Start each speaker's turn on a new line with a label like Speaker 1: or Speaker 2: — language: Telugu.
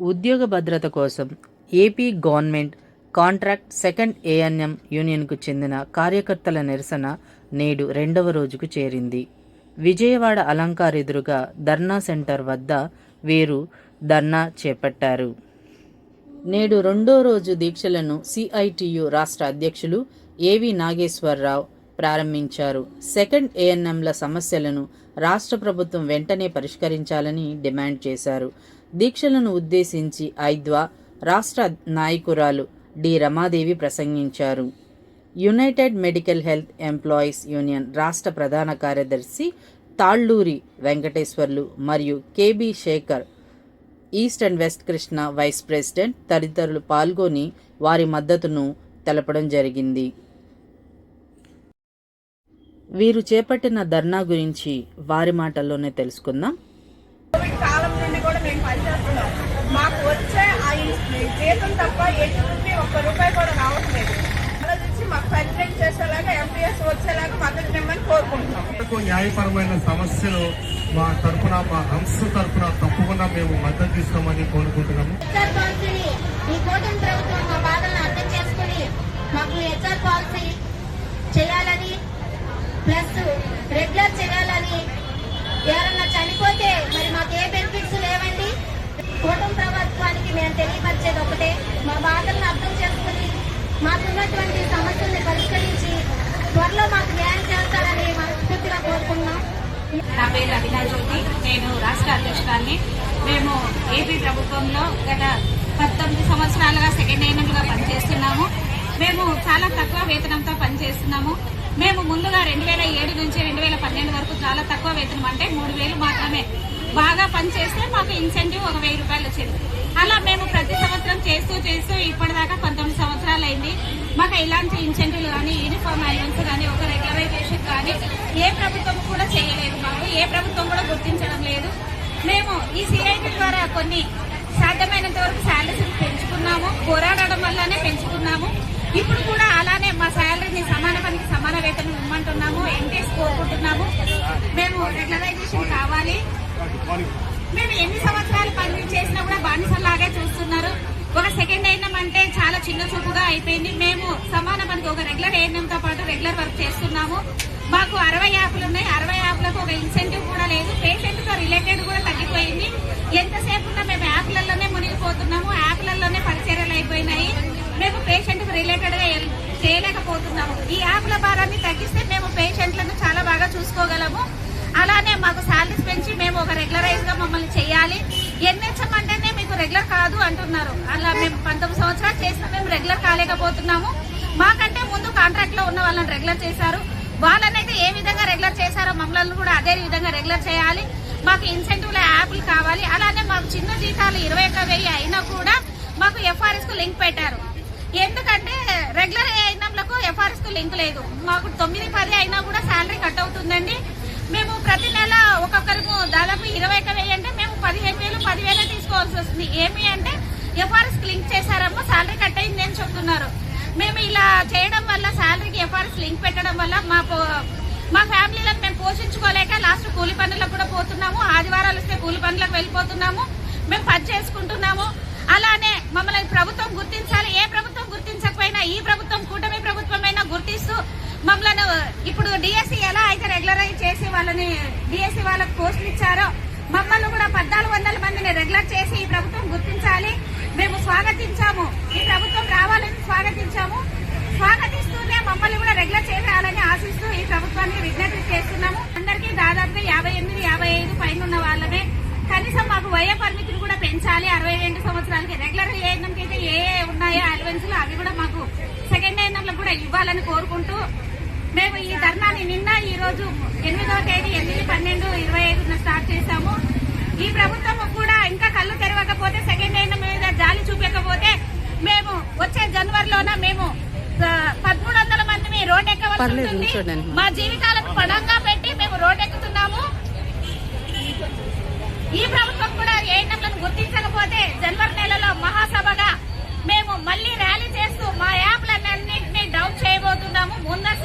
Speaker 1: ఉద్యోగ భద్రత కోసం AP government contract second ANM యూనియన్కు చెందిన కార్యకర్తల నిరసన నేడు రెండవ రోజుకు చేరింది. విజయవాడ అలంకార్ ఎదురుగా ధర్నా సెంటర్ వద్ద వీరు ధర్నా చేపట్టారు. నేడు రెండో రోజు దీక్షలను సిఐటియు రాష్ట్ర అధ్యక్షులు ఏవి నాగేశ్వరరావు ప్రారంభించారు. సెకండ్ ఏఎన్ఎంల సమస్యలను రాష్ట్ర ప్రభుత్వం వెంటనే పరిష్కరించాలని డిమాండ్ చేశారు. దీక్షలను ఉద్దేశించి ఐద్వా రాష్ట్ర నాయకురాలు డి రమాదేవి ప్రసంగించారు. United medical health employees union రాష్ట్ర ప్రధాన కార్యదర్శి తాళ్ళూరి వెంకటేశ్వర్లు మరియు KB Sekhar east and west Krishna vice president తదితరులు పాల్గొని వారి మద్దతును తెలపడం జరిగింది. వీరు చేపట్టిన ధర్నా గురించి వారి మాటల్లోనే తెలుసుకుందాం.
Speaker 2: కాలం నుండి కూడా మేము పనిచేస్తున్నాం. మాకు వచ్చే జీతం తప్ప ఎటువంటి ఒక్క రూపాయి కూడా రావట్లేదు. ఆలోచించి మాకు పర్మనెంట్ చేసేలాగా ఎంపీఎస్ వచ్చేలాగా మద్దతు ఇవ్వమని కోరుకుంటున్నాం.
Speaker 3: న్యాయపరమైన సమస్యలు మా తరపున మా హంస తరపున తప్పకుండా మేము మద్దతు ఇస్తామని కోరుకుంటున్నాము.
Speaker 4: హెచ్ఆర్ పాలసీని ఈ కూటమి ప్రభుత్వం మా బాధలను అర్థం చేసుకుని మాకు హెచ్ఆర్ పాలసీ చేయాలని ప్లస్ రెగ్యులర్ చేయాలని ఎవరన్నా చనిపోతే మరి మాకు ఏ బెనిఫిట్స్ లేవండి? కూటమి ప్రభుత్వానికి మేము తెలియపరిచేది ఒకటే. మా బాధలను అర్థం చేసుకుని మాకున్నటువంటి సమస్యల్ని పరిష్కరించి త్వరలో మాకు న్యాయం చేస్తారని మనస్ఫూర్తిగా కోరుకున్నాం
Speaker 5: నా పేరు అభినా జ్యోతి. నేను రాష్ట్ర అధ్యక్షురాన్ని మేము ఏపీ ప్రభుత్వంలో గత పంతొమ్మిది సంవత్సరాలుగా సెకండ్గా పనిచేస్తున్నాము. మేము చాలా తక్కువ వేతనంతో పనిచేస్తున్నాము. మేము ముందుగా రెండు వేల ఏడు నుంచి రెండు వేల పన్నెండు వరకు చాలా తక్కువ వేతనం అంటే మూడు వేలు మాత్రమే. బాగా పనిచేస్తే మాకు ఇన్సెంటివ్ ఒక వెయ్యి రూపాయలు వచ్చింది. అలా మేము ప్రతి సంవత్సరం చేస్తూ చేస్తూ ఇప్పటిదాకా పంతొమ్మిది సంవత్సరాలు అయింది. మాకు ఇలాంటి ఇన్సెంటివ్లు కానీ యూనిఫామ్ అలవెన్స్ కానీ ఒక రెగ్యులరైజేషన్ కానీ ఏ ప్రభుత్వం కూడా చేయలేదు మాకు. ఏ ప్రభుత్వం కూడా గుర్తించడం లేదు. మేము ఈ సిఐటి ద్వారా కొన్ని సాధ్యమైనంత వరకు శాలరీస్ పెంచుకున్నాము. పోరాడడం వల్లనే పెంచుకున్నాము. ఇప్పుడు కూడా అలానే మా శాలరీ సమాన పనికి సమాన వేతనం ఇమ్మంటున్నాము ఎన్టీఎస్ కోరుకుంటున్నాము మేము రెగ్యులరైజేషన్ కావాలి మేము ఎన్ని సంవత్సరాలు పని చేసినా కూడా బానిసలాగే చూస్తున్నారు ఒక సెకండ్ అయినం అంటే చాలా చిన్న చూపుగా అయిపోయింది. మేము సమాన పనికి ఒక రెగ్యులర్ ఏఎన్ఎంతో పాటు రెగ్యులర్ వర్క్ చేస్తున్నాము. మాకు అరవై యాప్లు ఉన్నాయి. అరవై యాప్లకు ఒక ఇన్సెంటివ్ కూడా లేదు. పేషెంట్తో రిలేటెడ్ కూడా తగ్గిపోయింది. ఎంతసేపు ఉన్నా మేము యాప్లలోనే మునిగిపోతున్నాము. యాప్లలోనే పరిచర్యలు అయిపోయినాయి. మేము పేషెంట్కి రిలేటెడ్గా చేయలేకపోతున్నాము. ఈ యాప్ల భారాన్ని తగ్గిస్తే మేము పేషెంట్లను చాలా బాగా చూసుకోగలము. అలానే మాకు శాలరీస్ పెంచి మేము ఒక రెగ్యులరైజ్గా మమ్మల్ని చేయాలి. ఎన్హెచ్ఎం అంటేనే రెగ్యులర్ కాదు అంటున్నారు. అలా మేము పంతొమ్మిది సంవత్సరాలు చేసినా మేము రెగ్యులర్ కాలేకపోతున్నాము. మాకంటే ముందు కాంట్రాక్ట్లో ఉన్న వాళ్ళని రెగ్యులర్ చేశారు. వాళ్ళనైతే ఏ విధంగా రెగ్యులర్ చేశారో మమ్మల్ని కూడా అదే విధంగా రెగ్యులర్ చేయాలి. మాకు ఇన్సెంటివ్ల యాప్లు కావాలి. అలానే మాకు చిన్న జీతాలు ఇరవై ఒక్క వెయ్యి అయినా కూడా మాకు ఎఫ్ఆర్ఎస్కు లింక్ పెట్టారు. ఎందుకంటే రెగ్యులర్ అయినప్పుడు ఎఫ్ఆర్ఎస్కు లింక్ లేదు. మాకు తొమ్మిది పది అయినా కూడా శాలరీ కట్ అవుతుందండి. మేము ప్రతి నెల ఒక్కొక్కరికి దాదాపు ఇరవై ఒక్క వెయ్యి అంటే మేము పదిహేను వేలు పదివేలే వచ్చింది ఏమి అంటే ఎఫ్ఆర్ఎస్ లింక్ చేశారమ్మా శాలరీ కట్ అయింది అని చెప్తున్నారు. మేము ఇలా చేయడం వల్ల శాలరీకి ఎఫ్ఆర్ఎస్ లింక్ పెట్టడం వల్ల మా పో- మా ఫ్యామిలీలను మేము పోషించుకోలేక లాస్ట్ కూలి పనులకు కూడా పోతున్నాము. ఆదివారాలు వస్తే కూలి పనులకు వెళ్ళిపోతున్నాము. మేము పని చేసుకుంటున్నాము. అలానే మమ్మల్ని ప్రభుత్వం గుర్తించాలి. ఏ ప్రభుత్వం గుర్తించకపోయినా ఈ ప్రభుత్వం కూటమి ప్రభుత్వమైనా గుర్తిస్తూ మమ్మల్ని ఇప్పుడు డిఎస్సి ఎలా అయితే రెగ్యులరైజ్ చేసి వాళ్ళని డిఎస్సి వాళ్ళకి పోస్టులు ఇచ్చారో మమ్మల్ని కూడా పద్నాలుగు వందల మందిని రెగ్యులర్ చేసి ఈ ప్రభుత్వం గుర్తించాలి. మేము స్వాగతించాము. ఈ ప్రభుత్వం రావాలని స్వాగతించాము. స్వాగతిస్తూనే మమ్మల్ని కూడా రెగ్యులర్ చేయాలని ఆశిస్తూ ఈ ప్రభుత్వానికి విజ్ఞప్తి చేస్తున్నాము. అందరికీ దాదాపుగా యాభై ఎనిమిది యాభై ఐదు పైన ఉన్న వాళ్ళమే. కనీసం మాకు వయ పరిమితిని కూడా పెంచాలి. అరవై రెండు సంవత్సరాలకి రెగ్యులర్ ఏఎన్ఎంకి అయితే ఏ ఏ ఉన్నాయో అలవెన్స్లు అవి కూడా మాకు సెకండ్ ఏఎన్ఎంలకు కూడా ఇవ్వాలని కోరుకుంటూ మేము ఈ ధర్నాన్ని నిన్న ఈ రోజు ఎనిమిదవ తేదీ ఎనిమిది పన్నెండు ఇరవై ఐదున స్టార్ట్ చేశాము ఈ ప్రభుత్వం కూడా ఇంకా కళ్ళు తెరవకపోతే సెకండ్ హ్యాండ్ మీద జాలి చూపకపోతే మేము జనవరిలోన మేము? పదమూడు వందల మంది రోడ్ ఎక్కవలసి మా జీవితాలను పణంగా పెట్టి మేము రోడ్ ఎక్కుతున్నాము. ఈ ప్రభుత్వం కూడా ఏఎన్ఎంలను గుర్తించకపోతే జనవరి నెలలో మహాసభగా మేము మళ్ళీ ర్యాలీ చేస్తూ మా యాప్లన్నింటినీ డౌన్ చేయబోతున్నాము. ముందస్తుగా